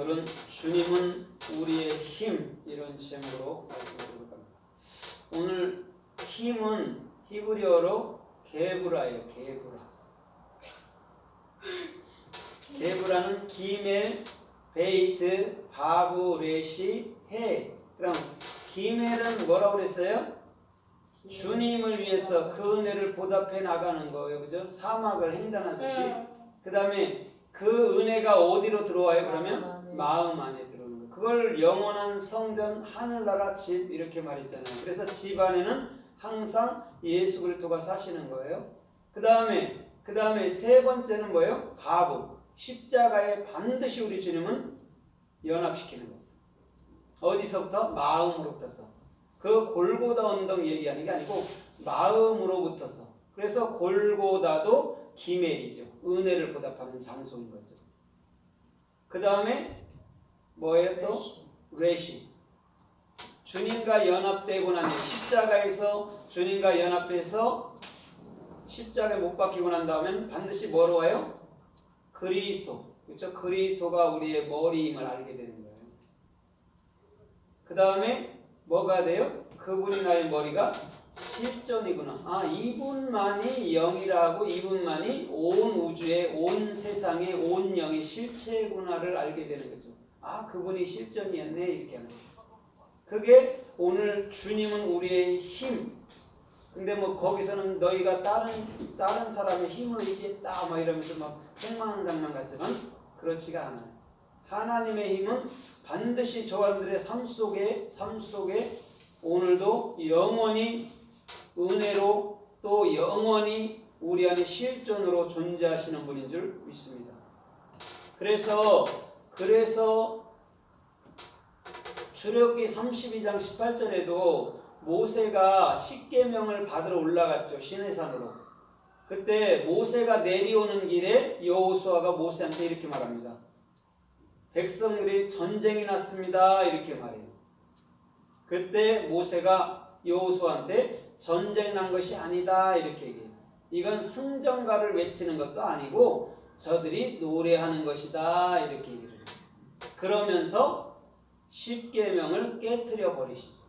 오늘은 주님은 우리의 힘 이런 제목으로 말씀드릴 겁니다. 오늘 힘은 히브리어로 게브라예요. 게브라. 게브라는 기멜, 베이트, 바브, 레시, 해. 그럼 기멜은 뭐라고 그랬어요? 주님을 위해서 그 은혜를 보답해 나가는 거예요. 그죠? 사막을 횡단하듯이. 그 다음에 그 은혜가 어디로 들어와요? 그러면 마음 안에. 들어오는 거. 그걸 영원한 성전, 하늘나라 집 이렇게 말했잖아요. 그래서 집 안에는 항상 예수 그리스도가 사시는 거예요. 그 다음에 그 다음에 세 번째는 뭐예요? 바보. 십자가에 반드시 우리 주님은 연합시키는 거예요. 어디서부터? 마음으로부터서. 그 골고다 언덕 얘기하는 게 아니고 마음으로부터서. 그래서 골고다도 기멜이죠. 은혜를 보답하는 장소인 거죠. 그 다음에 뭐예요 또? 레시. 주님과 연합되고 난뒤 십자가에서 주님과 연합해서 십자가에 못 박히고 난 다음엔 반드시 뭐로 와요? 그리스도. 그렇죠? 그리스도가 우리의 머리임을 알게 되는 거예요. 그 다음에 뭐가 돼요? 그분이 나의 머리가 실존이구나. 아, 이분만이 영이라고 이분만이 온 우주의 온 세상의 온 영의 실체구나를 알게 되는 거죠. 아, 그분이 실존이었네 이렇게 하는 거예요. 그게 오늘 주님은 우리의 힘. 근데 뭐 거기서는 너희가 다른 다른 사람의 힘을 이기겠다 막 이러면서 막 생망장만 같지만 그렇지가 않아요. 하나님의 힘은 반드시 저와들의 삶 속에 삶 속에 오늘도 영원히 은혜로 또 영원히 우리 안에 실존으로 존재하시는 분인 줄 믿습니다. 그래서 그래서 출애굽기 32장 18절에도 모세가 십계명을 받으러 올라갔죠 시내산으로. 그때 모세가 내려오는 길에 여호수아가 모세한테 이렇게 말합니다. 백성들이 전쟁이 났습니다 이렇게 말해요. 그때 모세가 여호수아한테 전쟁 난 것이 아니다 이렇게 얘기해요. 이건 승전가를 외치는 것도 아니고 저들이 노래하는 것이다 이렇게 얘기를 해요. 그러면서 십계명을 깨뜨려 버리시죠.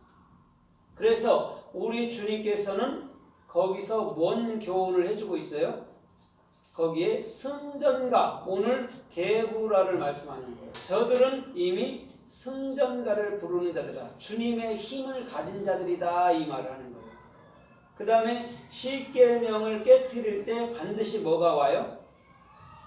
그래서 우리 주님께서는 거기서 뭔 교훈을 해주고 있어요? 거기에 승전가 오늘 게부라를 말씀하는 거예요. 저들은 이미 승전가를 부르는 자들이다. 주님의 힘을 가진 자들이다 이 말을 하는 거예요. 그 다음에 십계명을 깨뜨릴 때 반드시 뭐가 와요?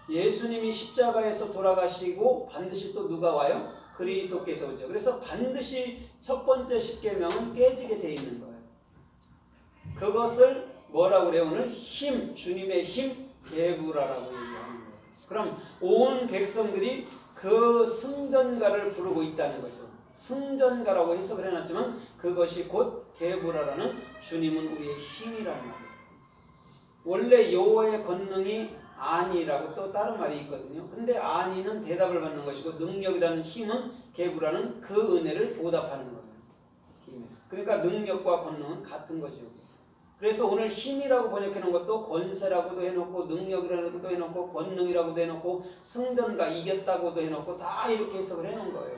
예수님이 십자가에서 돌아가시고 반드시 또 누가 와요? 그리스도께서 오죠. 그래서 반드시 첫 번째 십계명은 깨지게 돼 있는 거예요. 그것을 뭐라고 그래요? 오늘 힘, 주님의 힘, 게부라라고 얘기하는 거예요. 그럼 온 백성들이 그 승전가를 부르고 있다는 거죠. 승전가라고 해석을 해놨지만 그것이 곧 게부라라는 주님은 우리의 힘이라는 거예요. 원래 여호와의 권능이 아니라고 또 다른 말이 있거든요. 근데 아니는 대답을 받는 것이고 능력이라는 힘은 개부라는 그 은혜를 보답하는 거예요. 힘. 그러니까 능력과 권능은 같은 거죠. 그래서 오늘 힘이라고 번역해 놓은 것도 권세라고도 해놓고 능력이라고도 해놓고 권능이라고도 해놓고 승전가 이겼다고도 해놓고 다 이렇게 해석을 해놓은 거예요.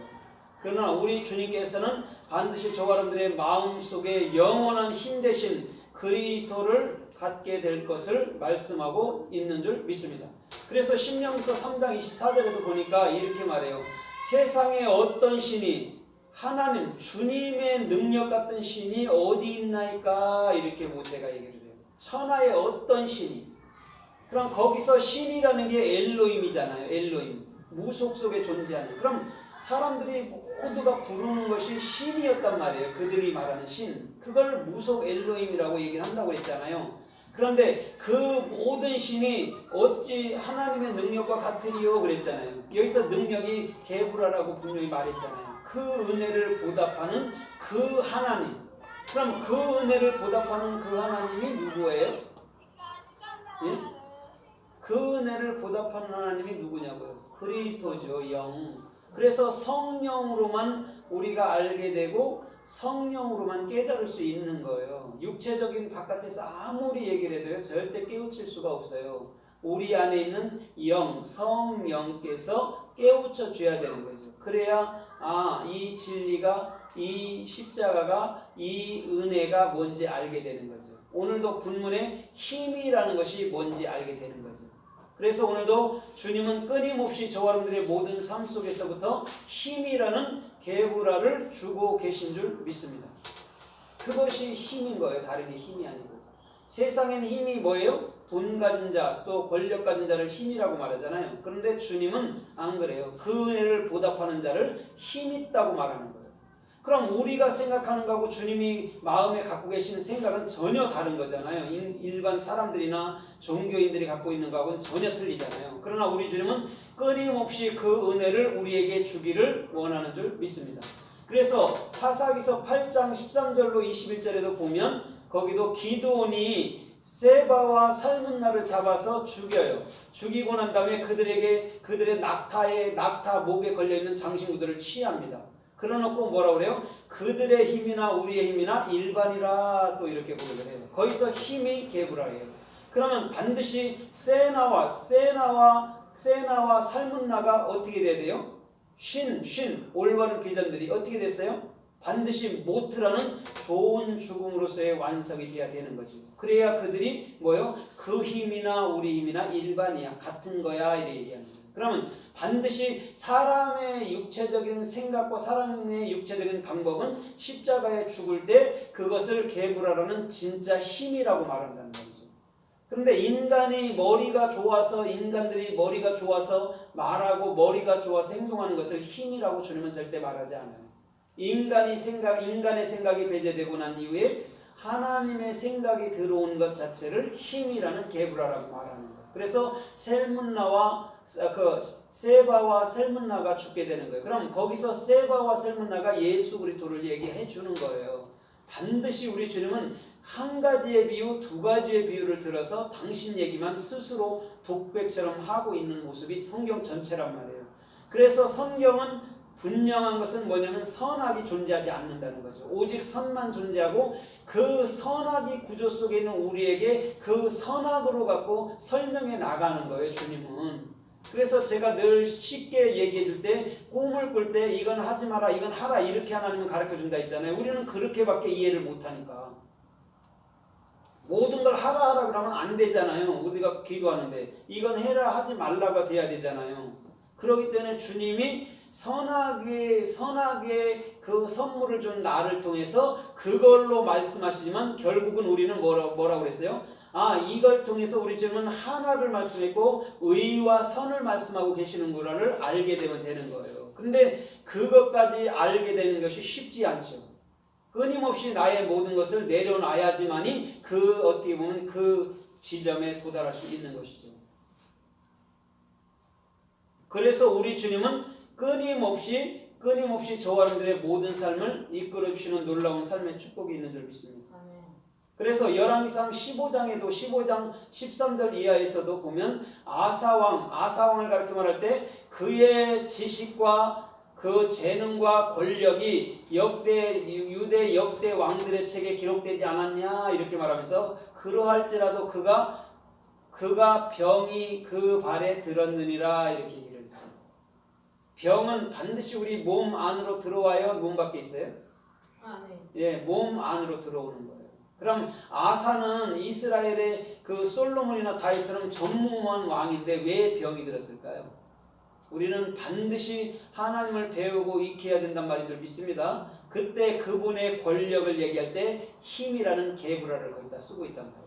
그러나 우리 주님께서는 반드시 저 여러분들의 마음 속에 영원한 힘 대신 그리스도를 갖게 될 것을 말씀하고 있는 줄 믿습니다. 그래서 신명서 3장 24절에도 보니까 이렇게 말해요. 세상에 어떤 신이 하나님 주님의 능력 같은 신이 어디 있나이까 이렇게 모세가 얘기를 해요. 천하에 어떤 신이 그럼 거기서 신이라는 게 엘로임이잖아요. 엘로임 무속 속에 존재하는 그럼 사람들이 모두가 부르는 것이 신이었단 말이에요. 그들이 말하는 신 그걸 무속 엘로임이라고 얘기를 한다고 했잖아요. 그런데 그 모든 신이 어찌 하나님의 능력과 같으리요 그랬잖아요. 여기서 능력이 개부라라고 분명히 말했잖아요. 그 은혜를 보답하는 그 하나님. 그럼 그 은혜를 보답하는 그 하나님이 누구예요? 예? 그 은혜를 보답하는 하나님이 누구냐고요? 그리스도죠, 영. 그래서 성령으로만 우리가 알게 되고 성령으로만 깨달을 수 있는 거예요. 육체적인 바깥에서 아무리 얘기를 해도요, 절대 깨우칠 수가 없어요. 우리 안에 있는 영, 성령께서 깨우쳐 줘야 되는 거죠. 그래야 아, 이 진리가 이 십자가가 이 은혜가 뭔지 알게 되는 거죠. 오늘도 분문에 힘이라는 것이 뭔지 알게 되는 거죠. 그래서 오늘도 주님은 끊임없이 저와 여러분들의 모든 삶 속에서부터 힘이라는 개구라를 주고 계신 줄 믿습니다. 그것이 힘인 거예요. 다른 게 힘이 아니고. 세상에는 힘이 뭐예요? 돈 가진 자, 또 권력 가진 자를 힘이라고 말하잖아요. 그런데 주님은 안 그래요. 그 은혜를 보답하는 자를 힘 있다고 말하는 거예요. 그럼 우리가 생각하는 거하고 주님이 마음에 갖고 계시는 생각은 전혀 다른 거잖아요. 인- 일반 사람들이나 종교인들이 갖고 있는 거하고는 전혀 틀리잖아요. 그러나 우리 주님은 끊임없이 그 은혜를 우리에게 주기를 원하는 줄 믿습니다. 그래서 사사기서 8장 13절로 21절에도 보면 거기도 기도원이 세바와 살문나를 잡아서 죽여요. 죽이고 난 다음에 그들에게 그들의 낙타에 낙타 목에 걸려 있는 장신구들을 취합니다. 그러놓고 뭐라 그래요? 그들의 힘이나 우리의 힘이나 일반이라 또 이렇게 고백을 해요. 거기서 힘이 개부라예요. 그러면 반드시 세나와 세나와 세나와 살문나가 어떻게 돼야 돼요? 신, 신, 올바른 비전들이 어떻게 됐어요? 반드시 모트라는 좋은 죽음으로서의 완성이 돼야 되는 거죠. 그래야 그들이 뭐요? 그 힘이나 우리 힘이나 일반이야, 같은 거야 이렇게 얘기하는 거예요. 그러면 반드시 사람의 육체적인 생각과 사람의 육체적인 방법은 십자가에 죽을 때 그것을 개부라라는 진짜 힘이라고 말한다는 거죠. 그런데 인간이 머리가 좋아서 인간들이 머리가 좋아서 말하고 머리가 좋아서 행동하는 것을 힘이라고 주님은 절대 말하지 않아요. 인간이 생각 인간의 생각이 배제되고 난 이후에 하나님의 생각이 들어온 것 자체를 힘이라는 개브라라고 말하는 거예요. 그래서 셀문나와 그 세바와 셀문나가 죽게 되는 거예요. 그럼 거기서 세바와 셀문나가 예수 그리스도를 얘기해 주는 거예요. 반드시 우리 주님은 한 가지의 비유, 두 가지의 비유를 들어서 당신 얘기만 스스로 독백처럼 하고 있는 모습이 성경 전체란 말이에요. 그래서 성경은 분명한 것은 뭐냐면 선악이 존재하지 않는다는 거죠. 오직 선만 존재하고 그 선악이 구조 속에 있는 우리에게 그 선악으로 갖고 설명해 나가는 거예요, 주님은. 그래서 제가 늘 쉽게 얘기해 줄 때 꿈을 꿀 때 이건 하지 마라, 이건 하라 이렇게 하나님은 가르쳐 준다 했잖아요. 우리는 그렇게밖에 이해를 못 하니까. 모든 걸 하라 하라 그러면 안 되잖아요. 우리가 기도하는데 이건 해라 하지 말라가 돼야 되잖아요. 그렇기 때문에 주님이 선하게 선하게 그 선물을 준 나를 통해서 그걸로 말씀하시지만 결국은 우리는 뭐라 뭐라고 그랬어요? 아 이걸 통해서 우리 주님은 하나를 말씀했고 의와 선을 말씀하고 계시는구나를 알게 되면 되는 거예요. 근데 그것까지 알게 되는 것이 쉽지 않죠. 끊임없이 나의 모든 것을 내려놔야지만이 그 어떻게 보면 그 지점에 도달할 수 있는 것이죠. 그래서 우리 주님은 끊임없이 끊임없이 저와 여러분들의 모든 삶을 이끌어 주시는 놀라운 삶의 축복이 있는 줄 믿습니다. 그래서 열왕기상 15장에도 15장 13절 이하에서도 보면 아사왕 아사왕을 가르쳐 말할 때 그의 지식과 그 재능과 권력이 역대 유대 역대 왕들의 책에 기록되지 않았냐 이렇게 말하면서 그러할지라도 그가 그가 병이 그 발에 들었느니라 이렇게 얘기를 했어요. 병은 반드시 우리 몸 안으로 들어와요. 몸 밖에 있어요? 아멘. 예, 몸 안으로 들어오는 거예요. 그럼 아사는 이스라엘의 그 솔로몬이나 다윗처럼 전무후무한 왕인데 왜 병이 들었을까요? 우리는 반드시 하나님을 배우고 익혀야 된단 말인 줄 믿습니다. 그때 그분의 권력을 얘기할 때 힘이라는 개브라를 거기다 쓰고 있단 말이에요.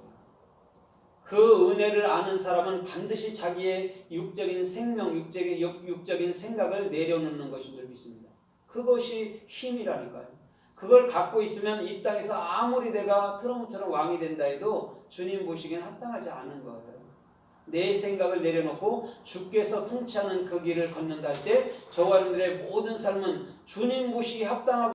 그 은혜를 아는 사람은 반드시 자기의 육적인 생명, 육적인, 육- 육적인 생각을 내려놓는 것인 줄 믿습니다. 그것이 힘이라니까요. 그걸 갖고 있으면 이 땅에서 아무리 내가 트럼프처럼 왕이 된다 해도 주님 보시기엔 합당하지 않은 거예요. 내 생각을 내려놓고 주께서 통치하는 그 길을 걷는다 할 때 저와 여러분들의 모든 삶은 주님 보시기 합당하고